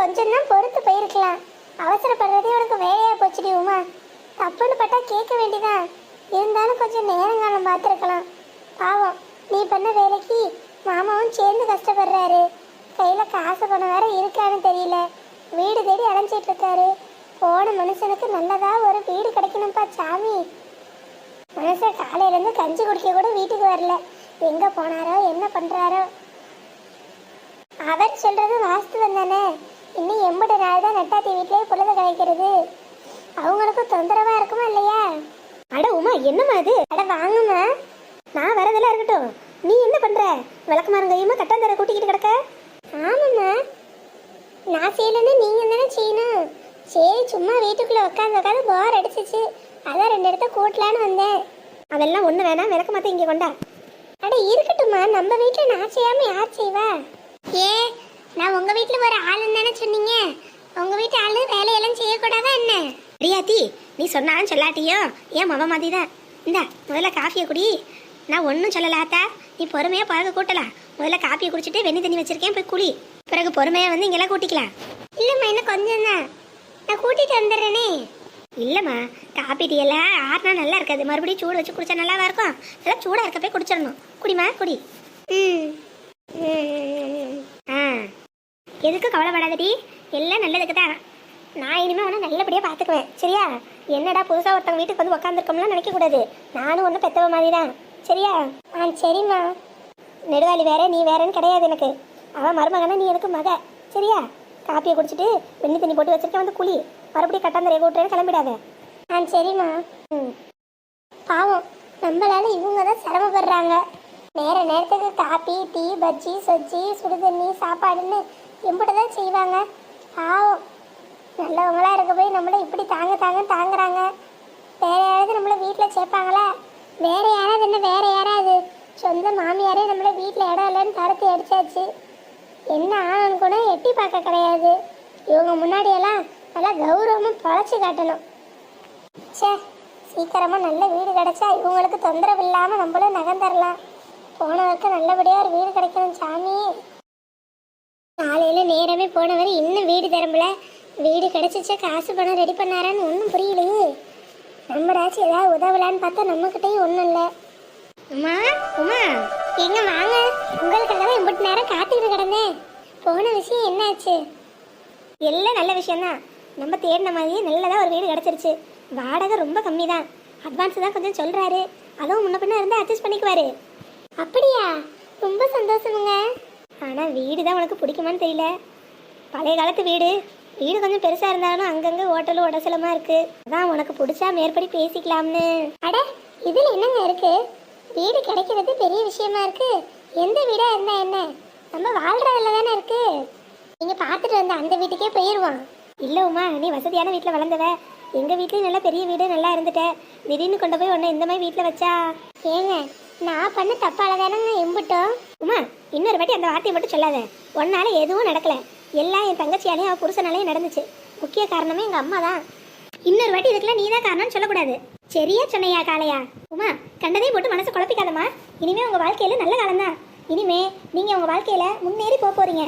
கொஞ்சம் தான் பொறுத்து போயிருக்கலாம். அவசரப்படுறதே உனக்கு வேலையாக போச்சுடி உமா. தப்புன்னு பட்டா கேட்க வேண்டிதான். இருந்தாலும் கொஞ்சம் நேரங்காலம் பார்த்துருக்கலாம். பாவம் நீ பண்ண வேலைக்கு மாமாவும் சேர்ந்து கஷ்டப்படுறாரு. கையில் காசு பணம் வேற இருக்கான்னு தெரியல. வீடு தேடி அலைஞ்சிட்டு இருக்காரு போன மனுஷனுக்கு நல்லதா ஒரு வீடு கிடைக்கணும்ப்பா சாமி. மனுஷன் காலையிலேருந்து கஞ்சி குடிக்க கூட வீட்டுக்கு வரல. எங்கே போனாரோ என்ன பண்ணுறாரோ அவர் சொல்கிறது வாஸ்து தானே. இன்னும் எண்பது நாள் தான் நட்டாத்தி வீட்டிலே பொழுது கழிக்கிறது. அவங்களுக்கும் தொந்தரவா இருக்குமா இல்லையா? அட உமா என்னம்மா அது? அட வாங்கம்மா. நான் வரதெல்லாம் இருக்கட்டும். நீ என்ன பண்ற? விளக்குமாறும் கையுமா கட்டாந்தர கூட்டிக்கிட்டு கிடக்க? ஆமாம்மா. நான் செய்யலன்னு நீங்க தானே செய்யணும். சரி சும்மா வீட்டுக்குள்ள உட்காந்து உட்காந்து போர் அடிச்சிச்சு. அதான் ரெண்டு இடத்த கூட்டலான்னு வந்தேன். அதெல்லாம் ஒண்ணு வேணாம். விளக்கு மாத்த இங்க கொண்டா. அட இருக்கட்டும்மா. நம்ம வீட்டுல நான் செய்யாம யார் செய்வா? ஏ நான் உங்க வீட்டுல ஒரு ஆளுன்னு தானே சொன்னீங்க? உங்க வீட்டு ஆளு வேலையெல்லாம் செய்யக்கூடாதா என்ன? பிரியாத்தி நீ சொன்னாலும் சொல்லாட்டியோ? ஏன் மவ மாதிரி தான் இந்தா முதல்ல காஃபியை குடி. நான் ஒன்றும் சொல்லலாத்தா நீ பொறுமையா பிறகு கூட்டலாம். முதல்ல காப்பியை குடிச்சிட்டு வெண்ணி தண்ணி வச்சிருக்கேன் போய் குடி. பிறகு பொறுமையா வந்து இங்கெல்லாம் கூட்டிக்கலாம். இல்லம்மா இன்னும் கொஞ்சம் தான் நான் கூட்டிட்டு வந்துடுறேனே. இல்லைம்மா காப்பி டீ எல்லாம் ஆறுனா நல்லா இருக்காது. மறுபடியும் சூடு வச்சு குடிச்சா நல்லாவா இருக்கும்? அதெல்லாம் சூடாக இருக்க போய் குடிச்சிடணும். குடிமா குடி. ம். ஆ. எதுக்கும் கவலைப்படாதடி. எல்லாம் நல்லதுக்கு தான். நான் இனிமேல் உன்னை நல்லபடியாக பார்த்துக்குவேன். சரியா? என்னடா புதுசாக ஒருத்தவங்க வீட்டுக்கு வந்து உட்காந்துருக்கோம்லாம் நினைக்கக்கூடாது. நானும் ஒன்றும் பெத்தவ மாதிரி தான் சரியா? ஆ சரிம்மா. நெடுவாளி வேற நீ வேறன்னு கிடையாது எனக்கு. அவன் மருமகனா நீ எனக்கு மக. சரியா? காப்பியை குடிச்சிட்டு வெண்ணி தண்ணி போட்டு வச்சிருக்கேன் வந்து குழி மறுபடியும் கட்டாந்தரையை கூட்டுறேன்னு கிளம்பிடாத. ஆ சரிம்மா. ம். பாவம். நம்மளால இவங்க தான் சிரமப்படுறாங்க. நேர நேரத்துக்கு காப்பி டீ பஜ்ஜி சொஜ்ஜி சுடுதண்ணி சாப்பாடுன்னு எம்பிட்ட தான் செய்வாங்க. பாவம். நல்லவங்களா இருக்க போய் நம்மளை இப்படி தாங்க தாங்க தாங்குறாங்க. வேறு யாராவது நம்மளை வீட்டில் சேர்ப்பாங்களா? வேறு யாராவது என்ன வேறு யாராவது? சொந்த மாமியாரே நம்மள வீட்டில் இடம் இல்லைன்னு தரத்தி அடிச்சாச்சு. என்ன ஆனன்னு கூட எட்டி பார்க்க கிடையாது. இவங்க முன்னாடியெல்லாம் நல்லா கௌரவமாக பழச்சி காட்டணும். ச்சே சீக்கிரமாக நல்ல வீடு கிடைச்சா இவங்களுக்கு தொந்தரவு இல்லாமல் நம்மளும் நகர்ந்துடலாம் போனவருக்கு நல்லபடியாக ஒரு வீடு கிடைக்கணும் சாமி. காலையில நேரமே போனவர் இன்னும் வீடு திரும்பல வீடு கிடைச்சிச்சா காசு பணம் ரெடி பண்ணாரான்னு ஒன்றும் புரியலையே. நம்மளாச்சும் ஏதாவது உதவலான்னு பார்த்தா நம்மக்கிட்டையும் ஒன்றும் இல்லை. உமா உமா எங்க வாங்க? உங்களுக்காக தான் இம்பட்டு நேரம் காத்துக்கிட்டு கிடந்தேன். போன விஷயம் என்னாச்சு? எல்லாம் நல்ல விஷயம்தான். நம்ம தேடின மாதிரியே நல்லதாக ஒரு வீடு கிடச்சிருச்சு. வாடகை ரொம்ப கம்மி தான் அட்வான்ஸ் தான் கொஞ்சம் சொல்கிறாரு அதுவும் முன்ன பின்ன இருந்தால் அட்ஜஸ்ட் பண்ணிக்குவாரு. அப்படியா? ரொம்ப சந்தோஷமுங்க. ஆனால் வீடு தான் உனக்கு பிடிக்குமான்னு தெரியல. பழைய காலத்து வீடு. வீடு கொஞ்சம் பெருசாக இருந்தாலும் அங்கங்கே ஹோட்டலும் உடசலமாக இருக்குது அதான் உனக்கு பிடிச்சா மேற்படி பேசிக்கலாம்னு. அட இதுல என்னங்க இருக்கு? வீடு கிடைக்கிறது பெரிய விஷயமா இருக்கு. எந்த வீடா இருந்தா என்ன? நம்ம வாழ்றதுல தானே இருக்கு. நீங்க பார்த்துட்டு வந்த அந்த வீட்டுக்கே போயிருவோம். இல்லை உமா நீ வசதியான வீட்டில் வளர்ந்தவ. எங்கள் வீட்லேயும் நல்ல பெரிய வீடு நல்லா இருந்துட்ட. திடீர்னு கொண்டு போய் உன்னை இந்த மாதிரி வீட்டில் வச்சா? ஏங்க நான் பண்ண தப்பால தானங்க எம்பிட்டோம். உமா இன்னொரு வாட்டி அந்த வார்த்தையை மட்டும் சொல்லாத. ஒன்னால எதுவும் நடக்கல. எல்லாம் என் தங்கச்சியாலையும் அவன் புருஷனாலையும் நடந்துச்சு. முக்கிய காரணமே எங்க அம்மா தான். இன்னொரு வாட்டி இதுக்கெல்லாம் நீ தான் காரணம்னு சொல்லக்கூடாது. சரியா சொன்னையா காளையா? உமா கண்டதையும் போட்டு மனசை குழப்பிக்காதம்மா. இனிமே உங்க வாழ்க்கையில நல்ல காலம் தான் இனிமே நீங்க உங்க வாழ்க்கையில முன்னேறி போக போறீங்க.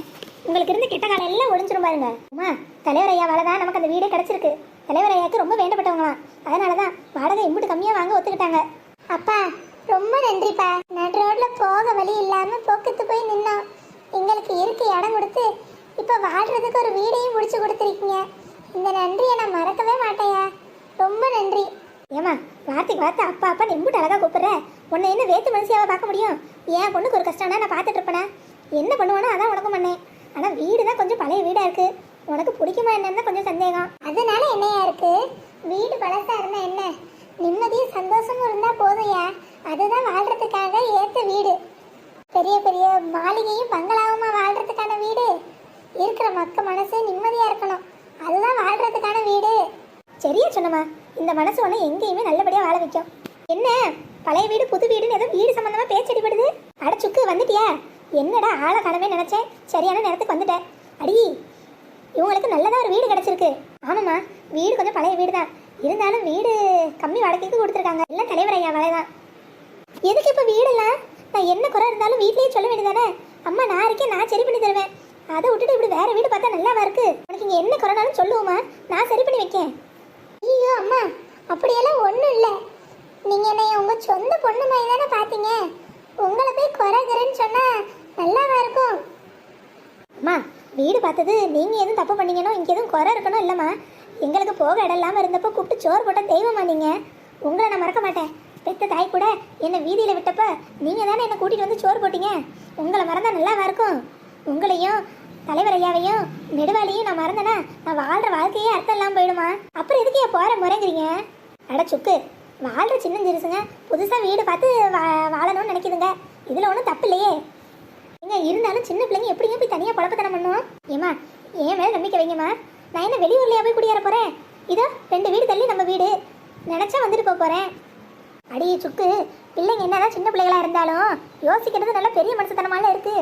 உங்களுக்கு இருந்து கெட்ட காலம் எல்லாம் ஒழிஞ்சிரும் பாருங்க. உமா தலைவர் ஐயா தான் நமக்கு அந்த வீடே கிடைச்சிருக்கு. தலைவர் ஐயாவுக்கு ரொம்ப வேண்டப்பட்டவங்களாம். அதனாலதான் வாடகை இம்புட்டு கம்மியா வாங்க ஒத்துக்கிட்டாங்க. அப்பா ரொம்ப நன்றிப்பா. நடு ரோட்ல போக வழி இல்லாம போக்கத்து போய் நின்னோம். எங்களுக்கு இருக்க இடம் கொடுத்து இப்ப வாழ்றதுக்கு ஒரு வீடையும் முடிச்சு கொடுத்துருக்கீங்க. இந்த நன்றியை நான் மறக்கவே மாட்டேயா. ரொம்ப நன்றி. ஏமா வார்த்தைக்கு வார்த்தை அப்பா அப்பா நீ எம்பிட்டு அழகா கூப்பிடுற. உன்னை என்ன வேத்து மனுஷியாவை பார்க்க முடியும்? என் பொண்ணுக்கு ஒரு கஷ்டம்னா நான் பார்த்துட்டு இருப்பேனா? என்ன பண்ணுவானோ அதான் உனக்கும் பண்ணேன் ஆனால் வீடு தான் கொஞ்சம் பழைய வீடாக இருக்கு. உனக்கு பிடிக்குமா என்னன்னு கொஞ்சம் சந்தேகம். அதனால என்னையா இருக்கு? வீடு பழசா இருந்தா என்ன? நிம்மதியும் சந்தோஷமும் இருந்தா போதும்யா அதுதான் வாழ்றதுக்காக ஏத்த வீடு. பெரிய பெரிய மாளிகையும் பங்களாவுமா வாழ்றதுக்கான வீடு. இருக்கிற மக்க மனசு நிம்மதியா இருக்கணும். அதுதான் வாழ்றதுக்கான வீடு. சரியா சொன்னம்மா. இந்த மனசு ஒன்று எங்கேயுமே நல்லபடியாக வாழ வைக்கும். என்ன? பழைய வீடு புது வீடுன்னு ஏதோ வீடு சம்மந்தமாக பேச்சடிப்படுது அட சுக்கு வந்துட்டியா? என்னடா ஆளை காணவே நினச்சேன். சரியான நேரத்துக்கு வந்துட்டேன் அடி இவங்களுக்கு நல்லதா ஒரு வீடு கிடைச்சிருக்கு. ஆமாம்மா வீடு கொஞ்சம் பழைய வீடு தான் இருந்தாலும் வீடு கம்மி வாடகைக்கு கொடுத்துருக்காங்க. எல்லாம் தலைவர் ஐயா வேலை தான் எதுக்கு இப்போ வீடெல்லாம்? நான் என்ன குறை இருந்தாலும் வீட்லேயே சொல்ல வேண்டியதானே அம்மா நான் இருக்கேன் நான் சரி பண்ணி தருவேன். அதை விட்டுட்டு இப்படி வேற வீடு பார்த்தா நல்லாவா இருக்கு. உனக்கு இங்கே என்ன குறைனாலும் சொல்லுவோமா? நான் சரி பண்ணி வைக்கேன். ஐயோ அம்மா அப்படியெல்லாம் ஒன்றும் இல்லை. நீங்கள் என்னை உங்கள் சொந்த பொண்ணு மாதிரி தானே பார்த்தீங்க? உங்களை போய் குறைகிறேன்னு சொன்னால் நல்லாவா இருக்கும்? அம்மா வீடு பார்த்தது நீங்கள் எதுவும் தப்பு பண்ணீங்கனோ இங்கே எதுவும் குறை இருக்கணும் இல்லைம்மா. எங்களுக்கு போக இடம் இல்லாமல் இருந்தப்போ கூப்பிட்டு சோறு போட்ட தெய்வமா நீங்க? உங்களை நான் மறக்க மாட்டேன். பெத்த தாய் கூட என்னை வீதியில் விட்டப்ப நீங்கள் தானே என்னை கூட்டிகிட்டு வந்து சோறு போட்டீங்க? உங்களை மறந்தால் நல்லாவா இருக்கும்? உங்களையும் தலைவர் ஐயாவையும் நெடுவாளியும் நான் மறந்தேன்னா நான் வாழ்கிற வாழ்க்கையே அர்த்தம் இல்லாமல் போயிடுமா? அப்புறம் எதுக்கு ஏன் போகிற முறைங்கிறீங்க? அட சுக்கு வாழ்கிற சின்ன சிறுசுங்க புதுசாக வீடு பார்த்து வா- வாழணும்னு நினைக்குதுங்க. இதில் ஒன்றும் தப்பு இல்லையே. ஏங்க இருந்தாலும் சின்ன பிள்ளைங்க எப்படிங்க போய் தனியாக குழப்பத்தனம் பண்ணுவோம்? ஏமா ஏன் மேலே நம்பிக்கை வைங்கம்மா. நான் என்ன வெளியூர்லயா போய் குடியேற போகிறேன் இதோ ரெண்டு வீடு தள்ளி நம்ம வீடு. நினச்சா வந்துட்டு போக போகிறேன் அடி சுக்கு. பிள்ளைங்க என்னதான் சின்ன பிள்ளைகளா இருந்தாலும் யோசிக்கிறது நல்ல பெரிய மனசுத்தனமால இருக்கு.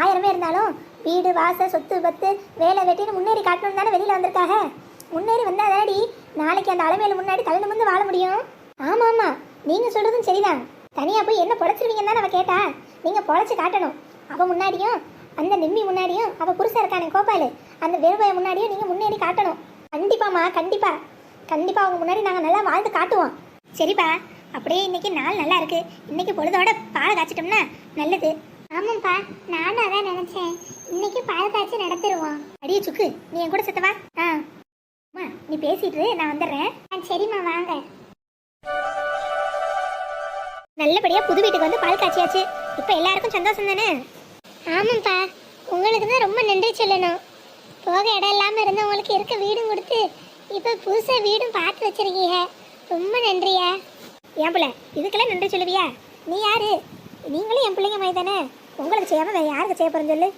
ஆயிரமே இருந்தாலும் வீடு வாச சொத்து பத்து வேலை வெட்டின்னு முன்னேறி காட்டணும் தானே வெளியில வந்திருக்காங்க முன்னேறி வந்தாதாடி நாளைக்கு அந்த அலைமையில முன்னாடி தலை நிமிர்ந்து வாழ முடியும்? ஆமா ஆமா நீங்க சொல்றதும் சரிதான். தனியா போய் என்ன பொழைச்சிருவீங்கன்னு தான் நம்ம கேட்டா. நீங்க பொழைச்சு காட்டணும். அவ முன்னாடியும் அந்த நிம்மி முன்னாடியும் அவள் புருஷன் இருக்கானே கோபாலு. அந்த வெறுவைய முன்னாடியும் நீங்கள் முன்னேறி காட்டணும். கண்டிப்பாம்மா கண்டிப்பாக கண்டிப்பாக அவங்க முன்னாடி நாங்கள் நல்லா வாழ்ந்து காட்டுவோம். சரிப்பா. அப்படியே இன்னைக்கு நாள் நல்லா இருக்கு. இன்னைக்கு பொழுதோட பால் காய்ச்சிட்டோம்னா நல்லது. ஆமாம்ப்பா. நானும் அதான் நினச்சேன். இன்னைக்கு பால் காய்ச்சி நடத்திடுவோம் அடியே சுக்கு நீ என் கூட செத்தவா? ஆ. அம்மா நீ பேசிட்டு நான் வந்துடுறேன். ஆ சரிம்மா வாங்க. நல்லபடியாக புது வீட்டுக்கு வந்து பால் காய்ச்சியாச்சு. இப்போ எல்லாருக்கும் சந்தோஷம் தானே? ஆமாம்ப்பா உங்களுக்கு தான் ரொம்ப நன்றி சொல்லணும். போக இடம் இல்லாமல் இருந்தவங்களுக்கு இருக்க வீடும் கொடுத்து இப்போ புதுசாக வீடும் பார்த்து வச்சிருக்கீங்க. ரொம்ப நன்றியா. என் பிள்ளை இதுக்கெல்லாம் நன்றி சொல்லுவியா? நீ யாரு? நீங்களும் என் பிள்ளைங்க மாதிரி தானே? உங்களுக்கு செய்யாமல் வேறு யாருக்கு செய்ய போகிறேன்னு சொல்லு.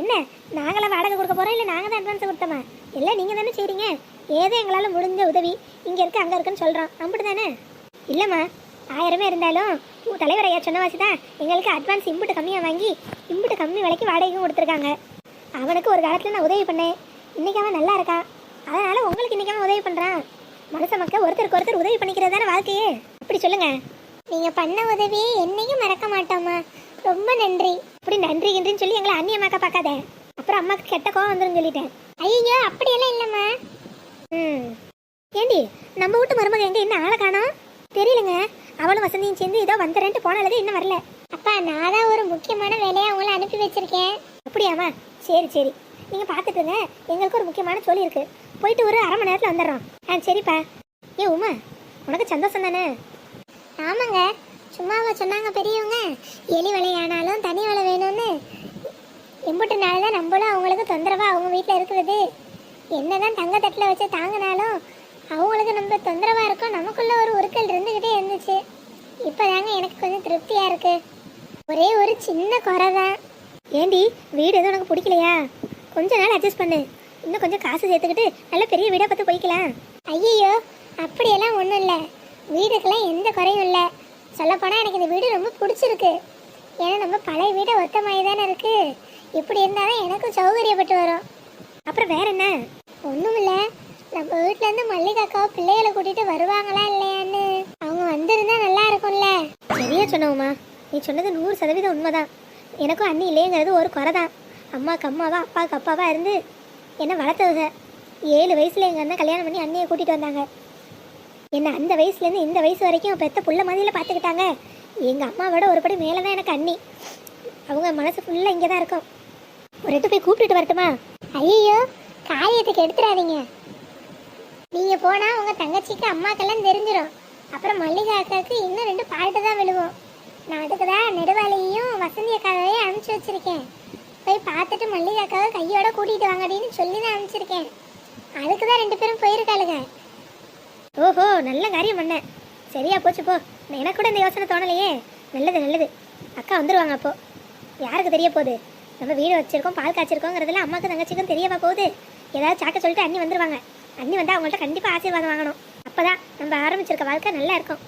என்ன நாங்களாம் வாடகை கொடுக்க போகிறோம் இல்லை நாங்கள் தான் அட்வான்ஸ் கொடுத்தோமா? எல்லாம் நீங்கள் தானே செய்கிறீங்க ஏதோ எங்களால் முடிஞ்ச உதவி இங்கே இருக்கு அங்கே இருக்குன்னு சொல்கிறோம் அப்படி தானே இல்லைம்மா ஆயிரமே இருந்தாலும் உன் தலைவர் ஐயா சொன்ன வாசி தான். எங்களுக்கு அட்வான்ஸ் இம்புட்டு கம்மியாக வாங்கி இம்புட்டு கம்மி விலைக்கு வாடகையும் கொடுத்துருக்காங்க. அவனுக்கு ஒரு காலத்தில் நான் உதவி பண்ணேன். இன்னைக்கு அவன் நல்லா இருக்கான். அதனால உங்களுக்கு இன்னைக்கு அவன் உதவி பண்ணுறான் மனுஷ மக்கள் ஒருத்தருக்கு ஒருத்தர் உதவி பண்ணிக்கிறது தானே வாழ்க்கையே. அப்படி சொல்லுங்க. நீங்கள் பண்ண உதவியை என்னையும் மறக்க மாட்டோம்மா. ரொம்ப நன்றி. அப்படி நன்றி கின்றின்னு சொல்லி எங்களை அந்நியமாக்க பார்க்காத. அப்புறம் அம்மாக்கு கெட்ட கோவம் வந்துரும் சொல்லிட்டேன். ஐயோ அப்படியெல்லாம் இல்லைம்மா. ம். ஏண்டி நம்ம வீட்டு மருமக எங்க இன்னும் ஆளை காணோம்? அவளும் சேர்ந்து ஏதோ வந்துடுறேன்ட்டு போனாலது இன்னும் வரல. அப்பா நான் தான் ஒரு முக்கியமான வேலையை அவங்கள அனுப்பி வச்சிருக்கேன். அப்படியாம்மா? சரி சரி. நீங்கள் பார்த்துட்டுங்க எங்களுக்கு ஒரு முக்கியமான சொல்லி இருக்கு. போயிட்டு ஒரு அரை மணி நேரத்தில் வந்துடுறோம். ஆ சரிப்பா. ஏ உமா உனக்கு சந்தோஷம் தானே? ஆமாங்க. சும்மாவா சொன்னாங்க பெரியவங்க. எலி வலையானாலும் தனி வலை வேணும்னு. எம்புட்டு நாள் தான் நம்மளும் அவங்களுக்கு தொந்தரவா அவங்க வீட்டில் இருக்கிறது. என்னதான் தங்க தட்டில் வச்சு தாங்கினாலும் அவங்களுக்கு நம்ம தொந்தரவா இருக்கும். நமக்குள்ள ஒரு உருக்கல் இருந்துக்கிட்டே இருந்துச்சு. இப்போதாங்க எனக்கு கொஞ்சம் திருப்தியாக இருக்கு. ஒரே ஒரு சின்ன குறை தான் ஏண்டி வீடு எதுவும் உனக்கு பிடிக்கலையா? கொஞ்ச நாள் அட்ஜஸ்ட் பண்ணு. இன்னும் கொஞ்சம் காசு சேர்த்துக்கிட்டு நல்ல பெரிய வீடாக பார்த்து போய்க்கலாம். ஐயோ அப்படியெல்லாம் ஒன்றும் இல்லை. வீடுக்கெல்லாம் எந்த குறையும் இல்லை. சொல்லப்போனால் எனக்கு இந்த வீடு ரொம்ப பிடிச்சிருக்கு. ஏன்னா நம்ம பழைய வீடை ஒத்த மாதிரி தானே இருக்குது இப்படி இருந்தால் தான் எனக்கும் சௌகரியப்பட்டு வரும். அப்புறம் வேற என்ன ஒன்றும் இல்லை நம்ம வீட்டிலேருந்து மல்லிகாக்காவை பிள்ளைகளை கூட்டிகிட்டு வருவாங்களா இல்லையான்னு அவங்க வந்திருந்தா நல்லா இருக்கும்ல சரியா நீ சொன்னது நூறு சதவீதம் உண்மைதான். எனக்கும் அண்ணி இல்லைங்கிறது ஒரு குறை தான் அம்மாவுக்கு அம்மாவா அப்பாவுக்கு அப்பாவா இருந்து என்னை வளர்த்தவங்க. ஏழு வயசுல எங்கள் அண்ணன் கல்யாணம் பண்ணி அண்ணியை கூட்டிகிட்டு வந்தாங்க. என்னை அந்த வயசுலேருந்து இந்த வயசு வரைக்கும் பெத்த புள்ள மாதிரியில் பார்த்துக்கிட்டாங்க. எங்கள் அம்மாவோட ஒரு படி மேலே தான் எனக்கு அண்ணி. அவங்க மனசு ஃபுல்லாக இங்கே தான் இருக்கும். ஒரு எட்டு போய் கூப்பிட்டுட்டு வரட்டுமா? ஐயோ காரியத்துக்கு எடுத்துடாதீங்க. நீங்கள் போனால் உங்கள் தங்கச்சிக்கு அம்மாக்கெல்லாம் தெரிஞ்சிடும் அப்புறம் மல்லிகா அக்காவுக்கு இன்னும் ரெண்டு பால்ட்டு தான் விழுவோம். நான் அதுக்கு தான் நெடுவாளியையும் வசந்தி அக்காவையும் அனுப்பிச்சி வச்சிருக்கேன். போய் பார்த்துட்டு மல்லிகை அக்காவை கையோட கூட்டிகிட்டு வாங்கடின்னு சொல்லி தான் அனுப்பிச்சிருக்கேன். அதுக்கு தான் ரெண்டு பேரும் போயிருக்காளுங்க. ஓஹோ நல்ல காரியம் பண்ணேன் சரியா போச்சு போ. எனக்கு கூட இந்த யோசனை தோணலையே. நல்லது நல்லது. அக்கா வந்துருவாங்க அப்போ. யாருக்கு தெரிய போகுது? நம்ம வீடு வச்சிருக்கோம் பால் காய்ச்சிருக்கோங்கிறதுல அம்மாக்கு தங்கச்சிக்கும் தெரியவா போகுது? ஏதாவது சாக்க சொல்லிட்டு அண்ணி வந்துருவாங்க. அண்ணி வந்தால் அவங்கள்ட்ட கண்டிப்பாக ஆசீர்வாதம் வாங்கணும். அப்போ தான் நம்ம ஆரம்பிச்சிருக்க வாழ்க்கை நல்லா இருக்கும்.